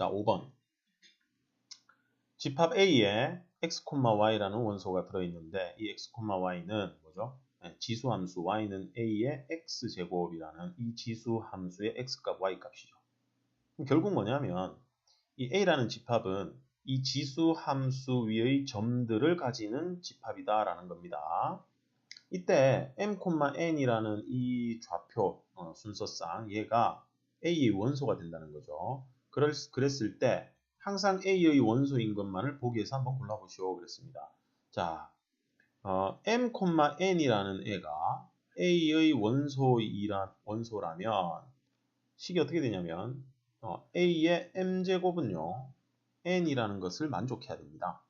자, 5번. 집합 A에 x, y라는 원소가 들어있는데 이 x, y는 뭐죠? 네, 지수 함수 y는 a의 x제곱이라는 이 지수 함수의 x값, y값이죠. 결국 뭐냐면 이 a라는 집합은 이 지수 함수 위의 점들을 가지는 집합이다 라는 겁니다. 이때 m, n이라는 이 좌표 어, 순서상 얘가 a의 원소가 된다는 거죠. 그럴, 그랬을 때 항상 a의 원소인 것만을 보기 위해서 한번 골라보시오 그랬습니다. 자, 어, m, n이라는 애가 a의 원소이라, 원소라면 식이 어떻게 되냐면 어, a의 m제곱은요 n이라는 것을 만족해야 됩니다.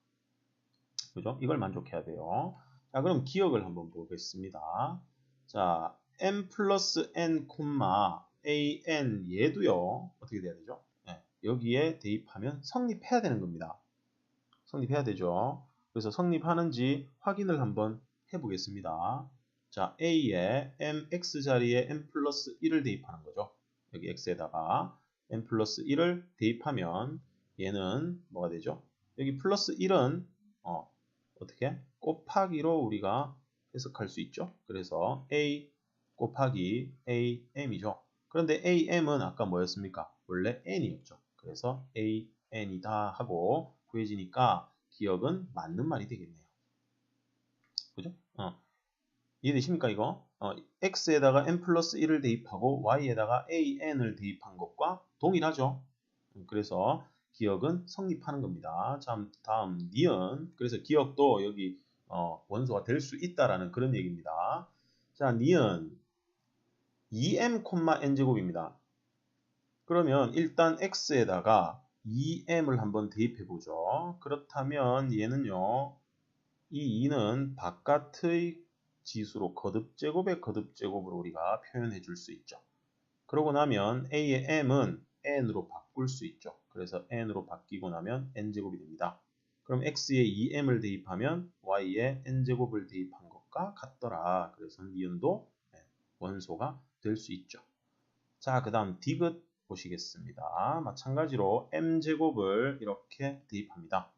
그죠? 이걸 만족해야 돼요. 자, 그럼 기억을 한번 보겠습니다. 자, m 플러스 n, an 얘도요. 어떻게 돼야 되죠? 네, 여기에 대입하면 성립해야 되는 겁니다. 성립해야 되죠. 그래서 성립하는지 확인을 한번 해보겠습니다. 자, a에 mx 자리에 m 플러스 1을 대입하는 거죠. 여기 x에다가 m 플러스 1을 대입하면 얘는 뭐가 되죠? 여기 플러스 1은 어, 어떻게? 곱하기로 우리가 해석할 수 있죠. 그래서 a 곱하기 am이죠. 그런데 am은 아까 뭐였습니까? 원래 n이었죠. 그래서 an이다 하고 구해지니까 기억은 맞는 말이 되겠네요. 그죠? 어. 이해되십니까 이거? 어, x에다가 n 플러스 1을 대입하고 y에다가 an을 대입한 것과 동일하죠. 음, 그래서 기억은 성립하는 겁니다. 자, 다음 니은. 그래서 기억도 여기 어, 원소가 될 수 있다라는 그런 얘기입니다. 자, 니은 2m, n제곱입니다. 그러면 일단 x에다가 2m을 한번 대입해 보죠. 그렇다면 얘는요. 이 2는 바깥의 지수로 거듭제곱의 거듭제곱으로 우리가 표현해 줄 수 있죠. 그러고 나면 a의 m은 n으로 바꿀 수 있죠. 그래서 n으로 바뀌고 나면 n제곱이 됩니다. 그럼 x에 2m을 대입하면 y에 n제곱을 대입한 것과 같더라. 그래서 니은도 원소가 될 수 있죠. 자, 그 다음 디귿 보시겠습니다. 마찬가지로 m제곱을 이렇게 대입합니다.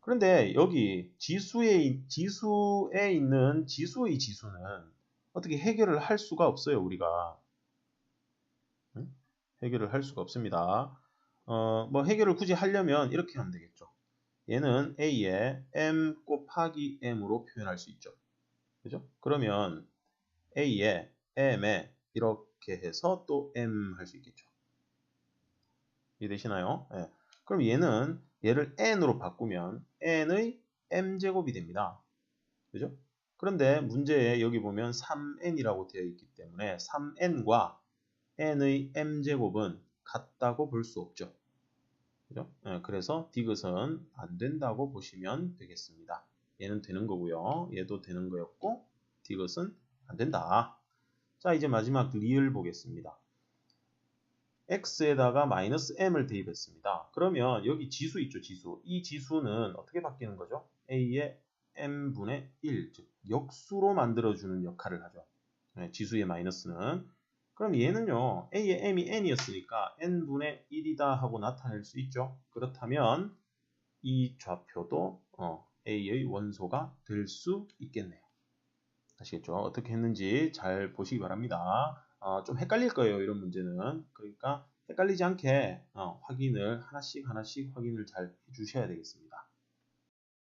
그런데 여기 지수에, 지수에 있는 지수의 지수는 어떻게 해결을 할 수가 없어요, 우리가. 해결을 할 수가 없습니다. 어, 뭐 해결을 굳이 하려면 이렇게 하면 되겠죠. 얘는 a에 m 곱하기 m으로 표현할 수 있죠. 그죠? 그러면 a에 m에 이렇게 해서 또 m 할 수 있겠죠. 이해되시나요? 네. 그럼 얘는 얘를 n으로 바꾸면 n의 m제곱이 됩니다. 그죠? 그런데 문제에 여기 보면 3n이라고 되어 있기 때문에 3n과 n의 m제곱은 같다고 볼 수 없죠. 그죠? 네, 그래서 디귿은 안 된다고 보시면 되겠습니다. 얘는 되는 거고요. 얘도 되는 거였고 디귿은 안 된다. 자 이제 마지막 리을 보겠습니다. X에다가 마이너스 m을 대입했습니다. 그러면 여기 지수 있죠, 지수. 이 지수는 어떻게 바뀌는 거죠? a의 m분의 1, 즉 역수로 만들어주는 역할을 하죠. 네, 지수의 마이너스는. 그럼 얘는요, a의 m이 n이었으니까 n분의 1이다 하고 나타낼 수 있죠. 그렇다면 이 좌표도 어, a의 원소가 될 수 있겠네요. 아시겠죠? 어떻게 했는지 잘 보시기 바랍니다. 어, 좀 헷갈릴 거예요. 이런 문제는. 그러니까 헷갈리지 않게 어, 확인을 하나씩 하나씩 확인을 잘 해주셔야 되겠습니다.